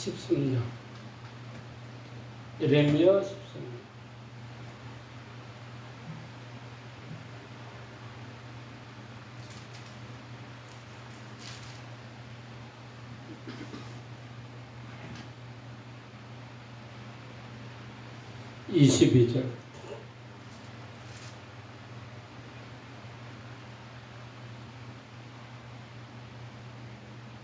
13장 예레미야 13장 (22절)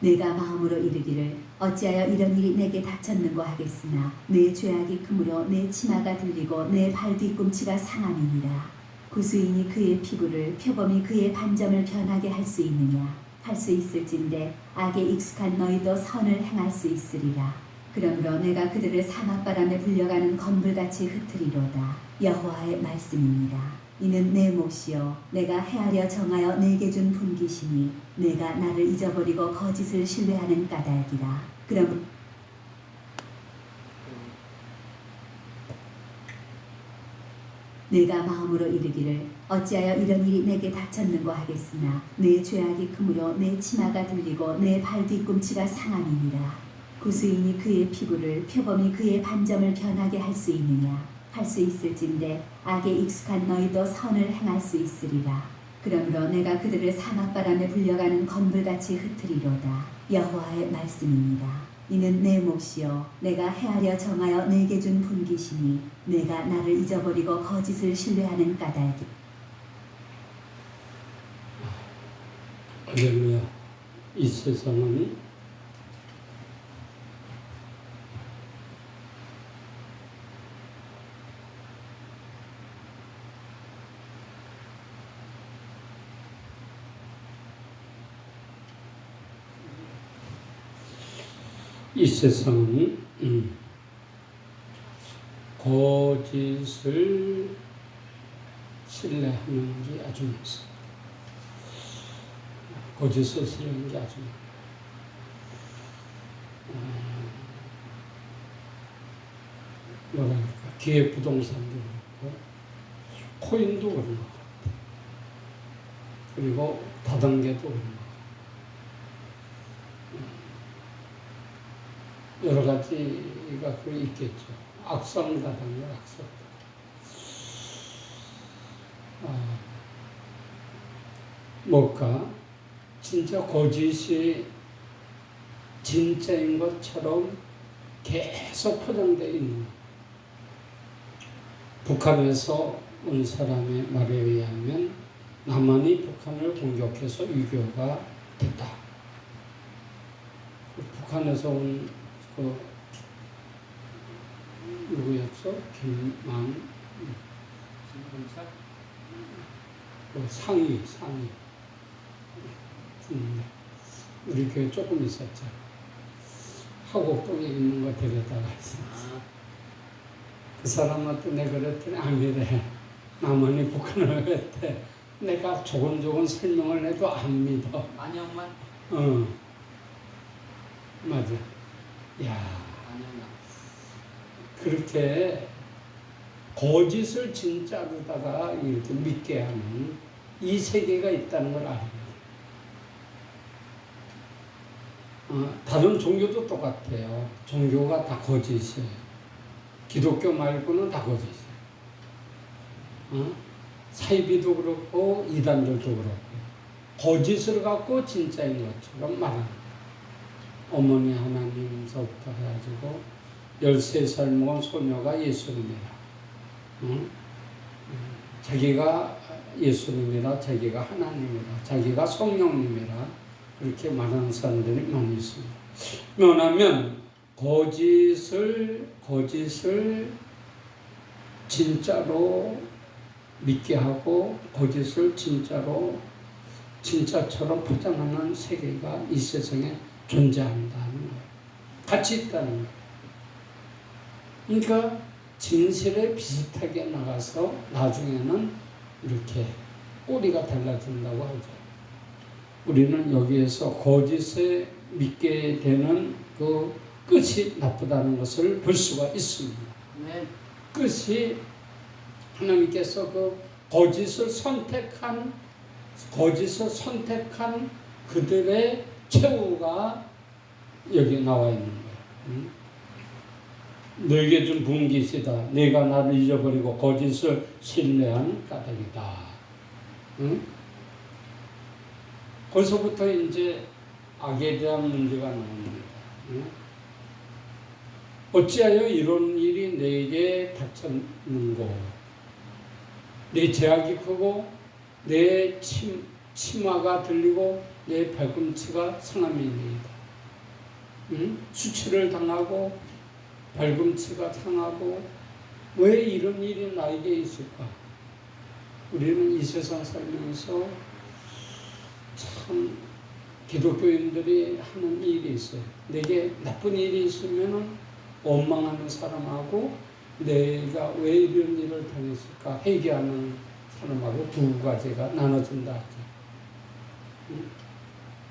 내가 마음으로 이르기를 어찌하여 이런 일이 내게 닥쳤는고 하겠으나 내 죄악이 크므로 내 치마가 들리고 내 발 뒤꿈치가 상함이니라. 구수인이 그의 피부를 표범이 그의 반점을 변하게 할 수 있느냐? 할 수 있을진데 악에 익숙한 너희도 선을 행할 수 있으리라. 그러므로 내가 그들을 사막바람에 불려가는 건불같이 흩트리로다. 여호와의 말씀이니라 이는 내 몫이요. 내가 헤아려 정하여 내게 준 분기심이 내가 나를 잊어버리고 거짓을 신뢰하는 까닭이라. 그럼 내가 마음으로 이르기를 어찌하여 이런 일이 내게 닥쳤는고 하겠으나 내 죄악이 크므로 내 치마가 들리고 내 발 뒤꿈치가 상함이니라. 구수인이 그의 피부를 표범이 그의 반점을 변하게 할 수 있느냐 할 수 있을진데 악에 익숙한 너희도 선을 행할 수 있으리라. 그러므로 내가 그들을 사막바람에 불려가는 건불같이 흩트리로다. 여호와의 말씀입니다. 이는 내 몫이요. 내가 헤아려 정하여 내게 준 분기심이 내가 나를 잊어버리고 거짓을 신뢰하는 까닭이. 할렐루야. 이 세상은 이 세상은 음, 거짓을 신뢰하는 게 아주 많습니다. 거짓을 쓰는 게 아주 어, 뭐랄까 기획 부동산도 그렇고 코인도 그런 것 같아. 그리고 다단계도 그런 것 같아. 여러 가지가 그 있겠죠. 악성 다단계, 악성. 아, 뭘까? 진짜 거짓이 진짜인 것처럼 계속 포장되어 있는 것. 북한에서 온 사람의 말에 의하면 남한이 북한을 공격해서 위교가 됐다. 그 북한에서 온 그 누구였어? 김만 그 상위 상위 음, 우리 교회 조금 있었죠. 하곡동에 있는 거 데려다가 있어. 그 사람한테 내가 그랬더니 아니래. 남한이 북한을 했대. 내가 조곤조곤 설명을 해도 안 믿어. 만영만 어. 맞아. 야, 그렇게 거짓을 진짜로다가 이렇게 믿게 하는 이 세계가 있다는 걸 압니다. 어, 다른 종교도 똑같아요. 종교가 다 거짓이에요. 기독교 말고는 다 거짓이에요. 어? 사이비도 그렇고 이단들도 그렇고 거짓을 갖고 진짜인 것처럼 말하는 거예요. 어머니 하나님서부터 해가지고 13살 먹은 소녀가 예수님이라. 응? 자기가 예수님이라, 자기가 하나님이라, 자기가 성령님이라 그렇게 말하는 사람들이 많이 있습니다. 왜냐하면 거짓을 거짓을 진짜로 믿게 하고 거짓을 진짜로 진짜처럼 포장하는 세계가 이 세상에 존재한다는 거예요. 같이 있다는 거예요. 그러니까 진실에 비슷하게 나가서 나중에는 이렇게 꼬리가 달라진다고 하죠. 우리는 여기에서 거짓에 믿게 되는 그 끝이 나쁘다는 것을 볼 수가 있습니다. 네 끝이 하나님께서 그 거짓을 선택한 거짓을 선택한 그들의 최후가 여기 나와 있는 거예요. 응? 너에게 준 분깃이다. 내가 나를 잊어버리고 거짓을 신뢰하는 까닭이다. 응? 거기서부터 이제 악에 대한 문제가 나옵니다. 응? 어찌하여 이런 일이 내게 닥쳤는고? 내 제약이 크고 내 침, 치마가 들리고 내 발꿈치가 상함이니이다. 응? 수치를 당하고 발꿈치가 상하고 왜 이런 일이 나에게 있을까? 우리는 이 세상 살면서 참 기독교인들이 하는 일이 있어요. 내게 나쁜 일이 있으면은 원망하는 사람하고 내가 왜 이런 일을 당했을까 회개하는 사람하고 두 가지가 나눠진다?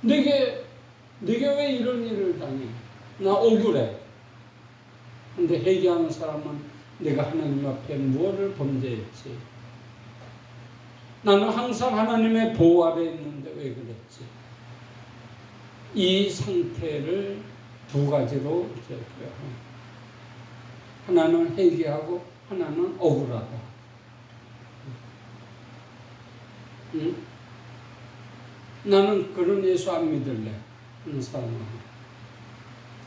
내게 내게 왜 이런 일을 당해? 나 억울해. 근데 회개하는 사람은 내가 하나님 앞에 무엇을 범죄했지? 나는 항상 하나님의 보호 아래 있는데 왜 그랬지? 이 상태를 두 가지로 표현합니다. 하나는 회개하고 하나는 억울하다. 응? 나는 그런 예수 안 믿을래. 하는 사람은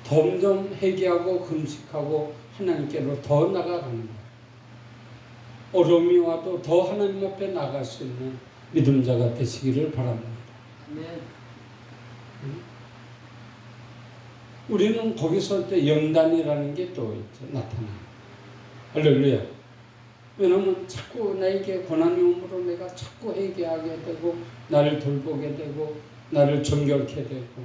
점점 회개하고 금식하고 하나님께로 더 나아가는 거예요. 어려움이 와도 더 하나님 앞에 나갈 수 있는 믿음자가 되시기를 바랍니다. 아멘. 우리는 거기 설때 연단이라는 게 또. 나타나요. 할렐루야. 왜냐하면 자꾸 나에게 고난이 오므로 내가 자꾸 회개하게 되고 나를 돌보게 되고 나를 정결케 되고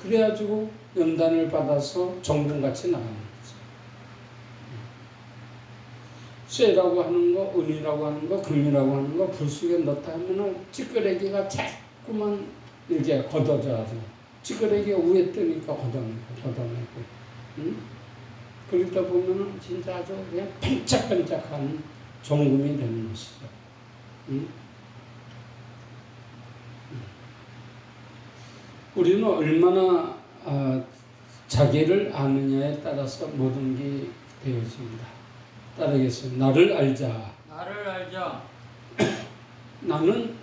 그래가지고 연단을 받아서 정금같이 나가는 거죠. 쇠라고 하는 거, 은이라고 하는 거, 금이라고 하는 거 불 속에 넣다 하면은 찌끄레기가 자꾸만 이렇게 걷어져가지고 찌끄레기가 위에 뜨니까 걷어내고 걷어내고 응? 그러다 보면은 진짜 아주 그냥 반짝반짝한 정금이 되는 것이죠. 응? 우리는 얼마나 아, 자기를 아느냐에 따라서 모든 게 되어집니다. 따르겠습니다. 나를 알자. 나를 알자. 나는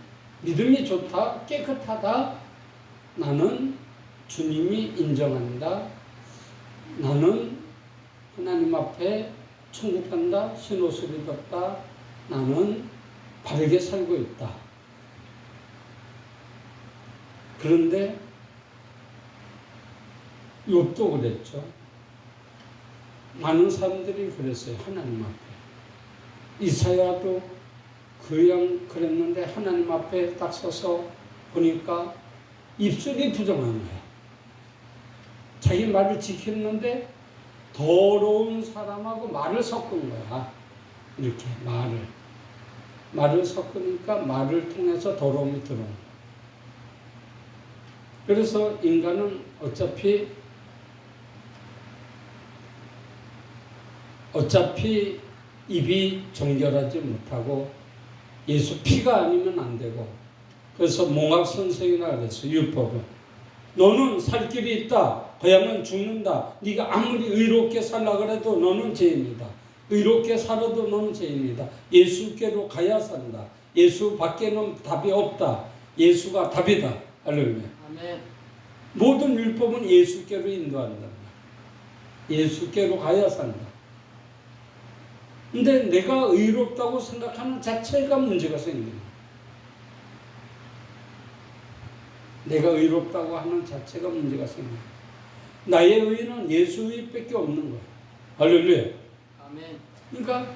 믿음이 좋다, 깨끗하다. 나는 주님이 인정한다. 나는 하나님 앞에 천국 간다, 신옷을 입었다. 나는 바르게 살고 있다. 그런데 욥도 그랬죠. 많은 사람들이 그랬어요. 하나님 앞에. 이사야도 그양 그랬는데 하나님 앞에 딱 서서 보니까 입술이 부정한 거야. 자기 말을 지켰는데 더러운 사람하고 말을 섞은 거야. 이렇게 말을. 말을 섞으니까 말을 통해서 더러움이 들어온 거야. 그래서 인간은 어차피 어차피 입이 정결하지 못하고 예수 피가 아니면 안 되고 그래서 몽학 선생이라 그랬어 율법은. 너는 살 길이 있다 그야면 죽는다 네가 아무리 의롭게 살라 그래도 너는 죄인이다. 의롭게 살아도 너는 죄인이다. 예수께로 가야 산다. 예수 밖에는 답이 없다. 예수가 답이다. 할렐루야. 아멘. 모든 율법은 예수께로 인도한다. 예수께로 가야 산다 근데 내가 의롭다고 생각하는 자체가 문제가 거야. 내가 의롭다고 하는 자체가 문제가 거야. 나의 의는 예수 의 밖에 없는 거야. 할렐루야. 아멘. 그러니까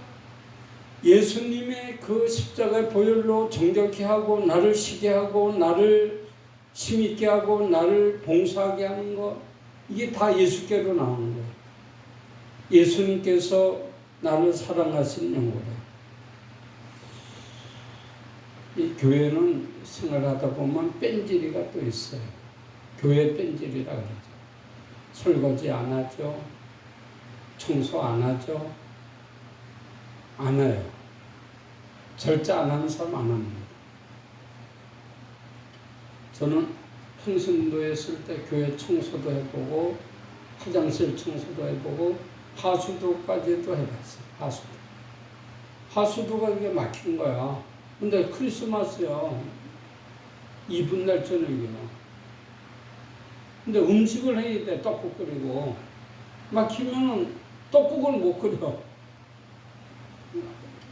예수님의 그 십자가의 보혈로 정결케 하고 나를 쉬게 하고 나를 힘있게 하고 나를 봉사하게 하는 거 이게 다 예수께로 나오는 거예요. 예수님께서 나를 사랑하신 영혼이다. 이 교회는 생활하다 보면 뺀질이가 또 있어요. 교회 뺀질이라 그러죠. 설거지 안 하죠. 청소 안 하죠. 안 해요. 절제 안 하는 사람 안 합니다. 저는 평신도에 있을 때 교회 청소도 해보고 화장실 청소도 해보고 하수도까지도 해봤어. 하수도. 하수도가 이게 막힌 거야. 근데 크리스마스야. 이분 날 저녁이야. 근데 음식을 해야 돼. 떡국 끓이고. 막히면은 떡국을 못 끓여.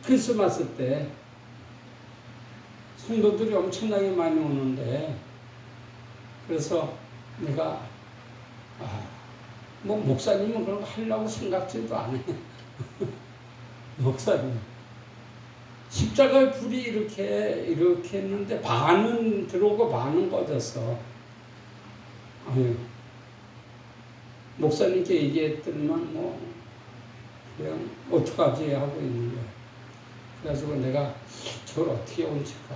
크리스마스 때. 성도들이 엄청나게 많이 오는데. 그래서 내가, 아, 뭐, 목사님은 그런 거 하려고 생각지도 않아. 목사님. 십자가의 불이 이렇게, 이렇게 했는데, 반은 들어오고 반은 꺼졌어. 아유. 목사님께 얘기했더니만, 뭐, 그냥, 어떡하지 하고 있는 거야. 그래가지고 내가 저걸 어떻게 옮칠까.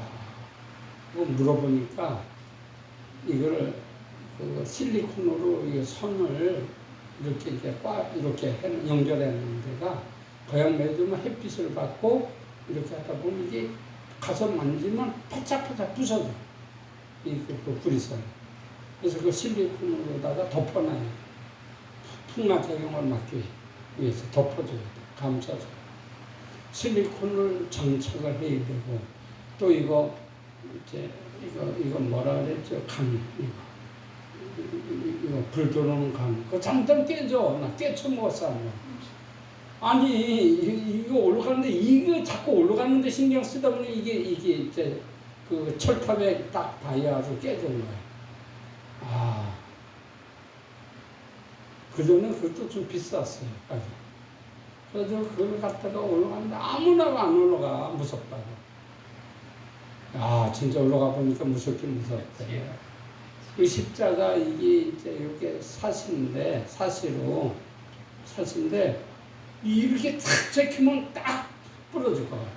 그거 물어보니까, 이거를 그 실리콘으로 이 선을 이렇게 이렇게 꽉 이렇게 해- 연결해놓은 데가 거양 매두면 햇빛을 받고 이렇게 하다 보면 이게 가서 만지면 파짝파짝 부서져. 이그 그 구리선 그래서 그 실리콘으로다가 덮어놔요. 풍마 작용을 막기 위해서 덮어줘야 돼. 감싸서. 실리콘을 장착을 해야 되고 또 이거 이제 이거 이거 뭐라 그랬죠? 이- 이거 불 들어오는 간 그거 잠깐 깨져 나 깨쳐 먹었어 뭐. 아니 이- 이거 올라가는데 이거 자꾸 올라가는데 신경 쓰다 보니 이게 이게 이제 그 철탑에 딱 닿아서 깨진 거야 아 그전에 그것도 좀 비쌌어요 가격. 그래서 그걸 갖다가 올라가는데 아무나 안 올라가 무섭다고 아 진짜 올라가 보니까 무섭긴 무섭대. 그 십자가 이게 이제 이렇게 사시인데 사시로 사시인데 이렇게 탁 제키면 딱 부러질 것 같아.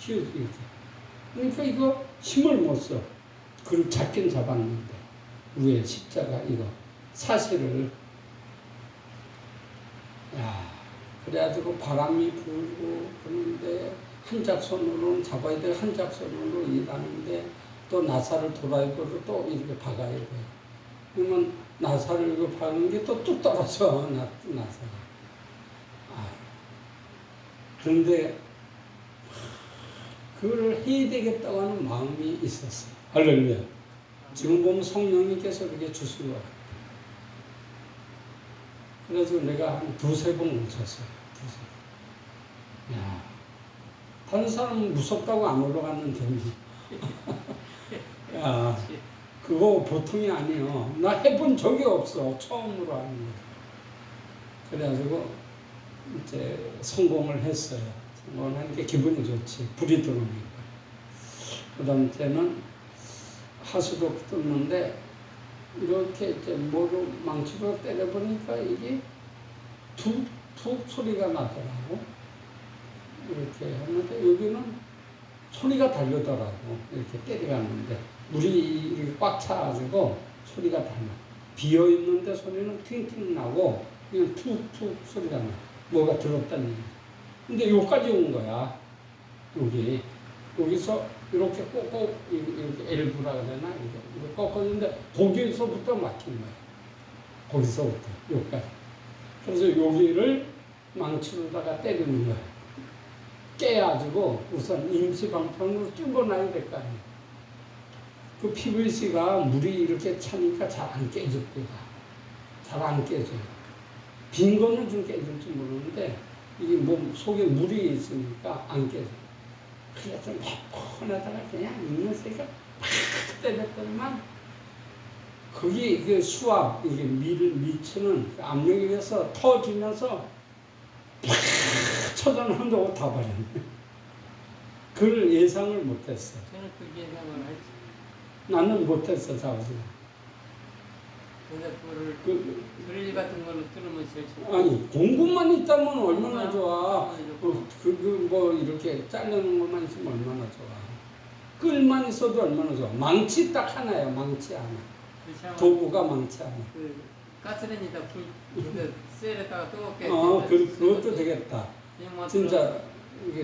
휘어지게. 그러니까 이거 힘을 못 써. 그걸 잡긴 잡았는데 위에 십자가 이거 사시를 야 그래가지고 바람이 불고 그러는데 한짝손으로는 잡아야 돼 한짝손으로 일하는데 또 나사를 도라이버로 또 이렇게 박아야 돼 그러면 나사를 이거 박는 게 또 뚝 떨어져 나, 나사가 아, 그런데 그걸 해야 되겠다고 하는 마음이 있었어 할렐루야 지금 보면 성령님께서 그렇게 주신 거야 그래서 내가 한 두세 번 뭉쳤어요. 두세 번. 야, 다른 사람은 무섭다고 안 올라갔는데. 야, 그거 보통이 아니에요. 나 해본 적이 없어. 처음으로 하는 거. 그래가지고 이제 성공을 했어요. 성공을 하니까 기분이 좋지. 불이 들어오니까. 그 다음 때는 하수도 뜯는데 이렇게 이제 뭐로 망치로 때려보니까 이게 툭 툭 소리가 나더라고. 이렇게 하는데 여기는 소리가 다르더라고. 이렇게 때려갔는데 물이 꽉 차가지고 소리가 달라. 비어 있는데 소리는 팅팅 나고 그냥 툭툭 소리가 나. 뭐가 들었다는 얘기. 근데 여기까지 온 거야. 여기. 여기서 이렇게 꼭꼭 이렇게 엘브라 그러나 이렇게 꺾었는데 거기서부터 막힌 거야. 거기서부터 여기까지. 그래서 여기를 망치로다가 때리는 거야. 깨가지고 우선 임시 방편으로 뚫어놔야 될 거 아니야. 그 PVC가 물이 이렇게 차니까 잘 안 깨질 거야. 잘안 깨져요. 빈 거는 좀 깨질지 모르는데 이게 몸 속에 물이 있으니까 안 깨져. 그래서 매번하다가 그냥 있는 새가 팍 때렸더니만 거기 그 수압 이게 밀 미치는 그 압력에 의해서 터지면서 팍 쳐져나오는데 옷다 버렸네. 그걸 예상을 못했어. 저는 그 예상을 했지. 나는 못했어. 근데 그거를 그 드릴 같은 걸로 뚫으면 제일 좋고. 아니 공구만 있다면 얼마나 좋아. 얼마나 그, 그, 그, 뭐, 이렇게 자르는 것만 있으면 얼마나 좋아. 끌만 있어도 얼마나 좋아. 망치 딱 하나야, 망치 하나. 않으면 도구가 망치 하나. 그 가스레인지다 불 이거 셀에다가 뜨겁게 어, 그, 그것도 되겠다. 뭐 진짜, 이게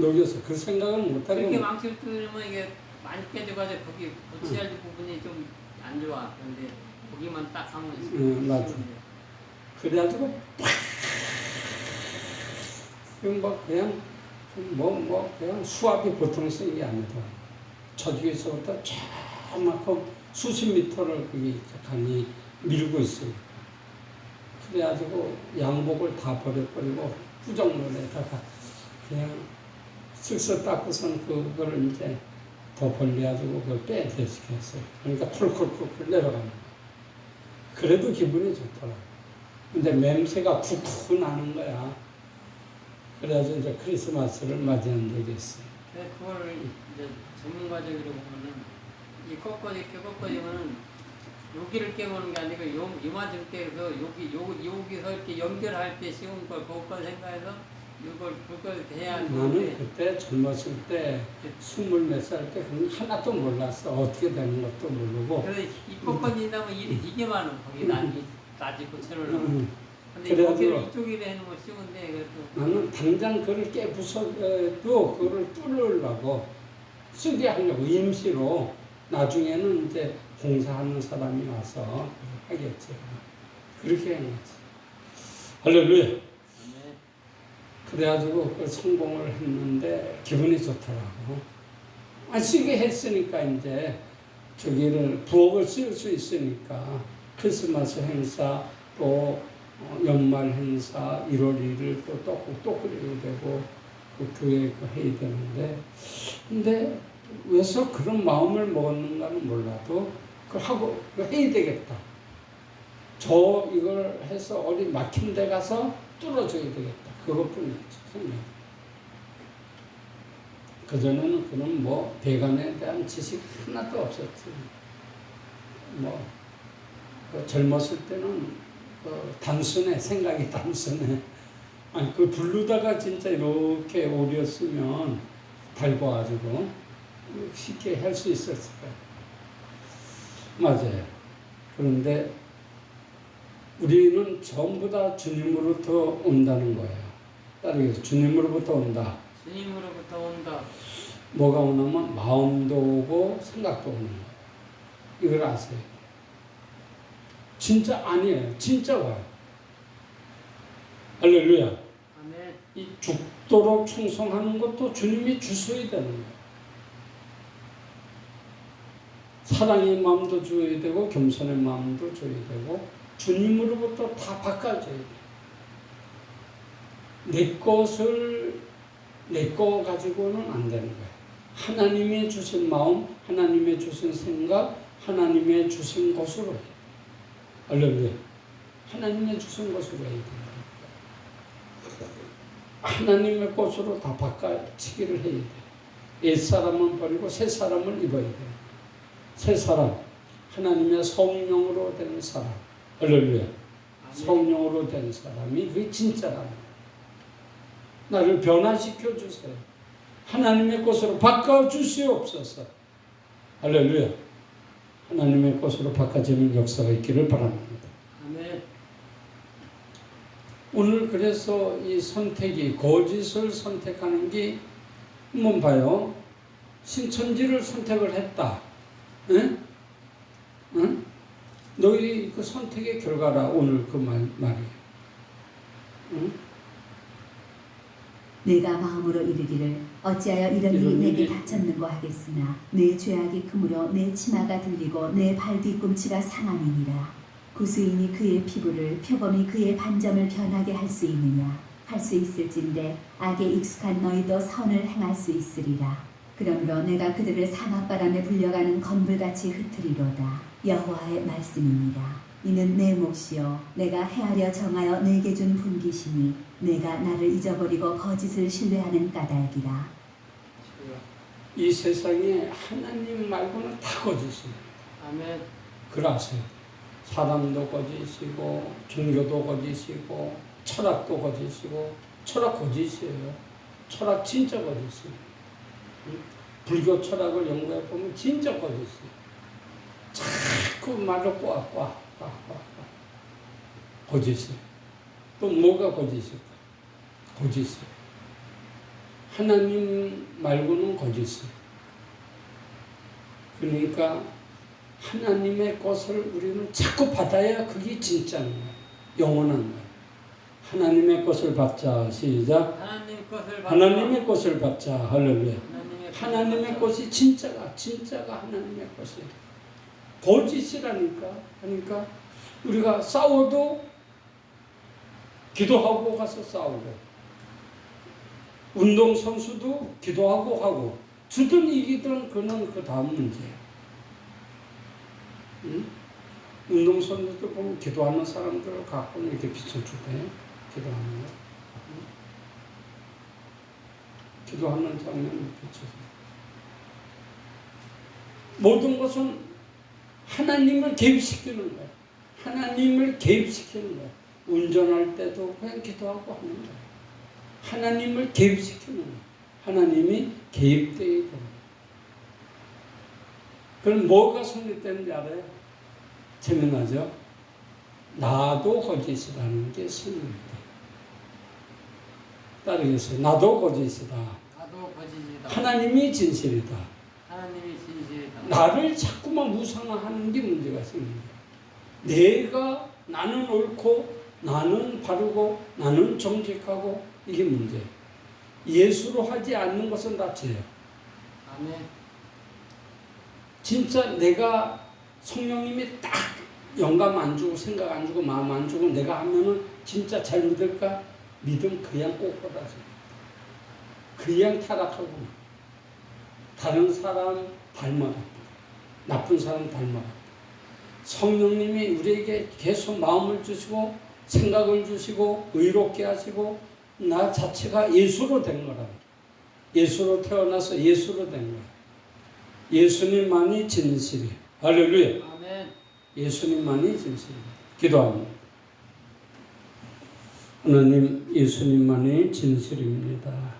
녹여서 그 생각은 못하고. 이렇게 망치를 뚫으면 이게 많이 깨져가지고 거기 고치할 부분이 좀 안 좋아. 근데 거기만 딱 하면 응, 맞아. 쉬운데. 그래가지고 팍 뭐 그냥 뭐뭐 그냥 수압이 보통 센게 아니다. 저쪽에서부터 저만큼 수십 미터를 그게 강이 밀고 있어요. 그래가지고 양복을 다 버려버리고 후정론에다가 그냥 쓱쓱 닦고선 그거를 이제 더 벌려가지고 그걸 빼대시켰어요. 그러니까 쿨쿨쿨쿨 내려가는. 그래도 기분이 좋더라. 근데 냄새가 쿡쿡 나는 거야. 그래서 이제 크리스마스를 맞이한 적이 있어요. 근데 그걸 이제 전문가적으로 보면은 이 꺾어지 꺾어지면은 여기를 깨우는 게 아니고 요 이만큼 깨서 여기 요 여기서 이렇게 연결할 때 쉬운 걸 그것까지 생각해서 이걸 그걸 해야 나는 그때 젊었을 때 스물 몇 살 때 그건 하나도 몰랐어. 어떻게 되는 것도 모르고. 그래서 이 꺾어진다면 이 이게 많은 거기 나지 나지고 채널로 음, 근데 그래가지고- 여기를 이쪽에 해는 거 쉬운데 그래도 나는 당장 그걸 깨부숴도 그거를 뚫으려고 쓰게 하려고 임시로 나중에는 이제 공사하는 사람이 와서 하겠지. 그렇게 한 거지. 할렐루야. 네. 그래가지고 그 성공을 했는데 기분이 좋더라고. 아, 쓰게 했으니까 이제 저기를 부엌을 쓸 수 있으니까 크리스마스 행사 또 어, 연말 행사 1월 1일 또또또 그려야 되고 그 교회 그 해야 되는데 근데 왜서 그런 마음을 먹었는가는 몰라도 그걸 하고 이거 해야 되겠다. 저 이걸 해서 어디 막힌 데 가서 뚫어줘야 되겠다. 그것뿐이었죠. 생각. 그전에는 그런 뭐 배관에 대한 지식 하나도 없었지. 뭐, 그 젊었을 때는 그 단순해, 생각이 단순해. 아니, 그 부르다가 진짜 이렇게 오렸으면 달궈가지고 쉽게 할 수 있었을 거야. 맞아요. 그런데 우리는 전부 다 주님으로부터 온다는 거예요. 따르겠어. 주님으로부터 온다. 주님으로부터 온다. 뭐가 오냐면 마음도 오고 생각도 오는. 이걸 아세요. 진짜 아니에요. 진짜 와요. 할렐루야. 아멘. 이 죽도록 충성하는 것도 주님이 주셔야 되는 거예요. 사랑의 마음도 줘야 되고 겸손의 마음도 줘야 되고 주님으로부터 다 바꿔줘야 돼요. 내 것을 내 거 가지고는 안 되는 거예요. 하나님의 주신 마음, 하나님의 주신 생각, 하나님의 주신 것으로 해요. 할렐루야. 하나님의 주신 것으로 해야 돼요. 하나님의 것으로 다 바꿔치기를 해야 돼. 옛 사람은 버리고 새 사람을 입어야 돼. 새 사람, 하나님의 성령으로 된 사람. 할렐루야. 성령으로 된 사람이 그게 진짜라는. 나를 변화시켜 주세요. 하나님의 것으로 바꿔 주시옵소서. 할렐루야. 하나님의 것으로 바꿔지는 역사가 있기를 바랍니다. 아멘. 오늘 그래서 이 선택이 거짓을 선택하는 게 한번 봐요. 신천지를 선택을 했다. 응? 응? 너희 그 선택의 결과라 오늘 그 말, 말이에요. 응? 내가 마음으로 이르기를 어찌하여 이런 일이 내게 닥쳤는고 하겠으나 내 죄악이 크므로 내 치마가 들리고 내 발 뒤꿈치가 상함이니라. 구수인이 그의 피부를 표범이 그의 반점을 변하게 할 수 있느냐? 할 수 있을진데 악에 익숙한 너희도 선을 행할 수 있으리라. 그러므로 내가 그들을 사막바람에 불려가는 건불같이 흩트리로다. 여호와의 말씀이니라 이는 내 몫이요 내가 헤아려 정하여 내게 준 분기심이 내가 나를 잊어버리고 거짓을 신뢰하는 까닭이라. 이 세상에 하나님 말고는 다 거짓입니다. 아멘. 그걸 아세요. 사람도 거짓이고 종교도 거짓이고 철학도 거짓이고 철학 거짓이에요. 철학 진짜 거짓이에요. 응? 불교 철학을 연구해 보면 진짜 거짓이에요. 자꾸 말을 꼬아꼬아 꼬아꼬아 거짓이에요. 또 뭐가 거짓일까? 거짓이에요. 하나님 말고는 거짓이에요. 그러니까 하나님의 것을 우리는 자꾸 받아야 그게 진짜인 거예요. 영원한 거예요. 하나님의 것을 받자. 시작. 하나님 것을 받고 하나님의 것을 받자. 할렐루야. 하나님의 하나님의 것이 진짜가 진짜가 하나님의 것이에요. 거짓이라니까. 그러니까 우리가 싸워도 기도하고 가서 싸우고 운동 선수도 기도하고 하고 주든 이기든 그는 그 다음 문제예요. 응? 운동 선수들 보면 기도하는 사람들을 갖고는 이렇게 비춰주대. 기도하는 거. 응? 기도하는 장면을 비춰서. 모든 것은 하나님을 개입시키는 거야. 하나님을 개입시키는 거야. 운전할 때도 그냥 기도하고 하는 거야. 하나님을 개입시키는 거야. 하나님이 되는 거야. 그럼 뭐가 성립되는지 알아요? 재미나죠? 나도 거짓이라는 게 성립돼. 따르겠어요. 나도 거짓이다. 나도 거짓이다. 하나님이 진실이다. 하나님이 진실이다. 나를 자꾸만 무상화하는 게 문제가 생깁니다. 내가 나는 옳고 나는 바르고 나는 정직하고 이게 문제예요. 예수로 하지 않는 것은 다 죄예요. 아멘. 진짜 내가 성령님이 딱 영감 안 주고 생각 안 주고 마음 안 주고 내가 하면은 진짜 잘 믿을까? 믿음 그냥 꼬꾸라져. 그냥 타락하구나. 다른 사람 닮아갔다. 나쁜 사람 닮아갔다. 성령님이 우리에게 계속 마음을 주시고 생각을 주시고 의롭게 하시고 나 자체가 예수로 된 거라. 예수로 태어나서 예수로 된 거야. 예수님만이 진실이에요. 할렐루야. 아멘. 예수님만이 진실입니다. 기도합니다. 하나님, 예수님만이 진실입니다.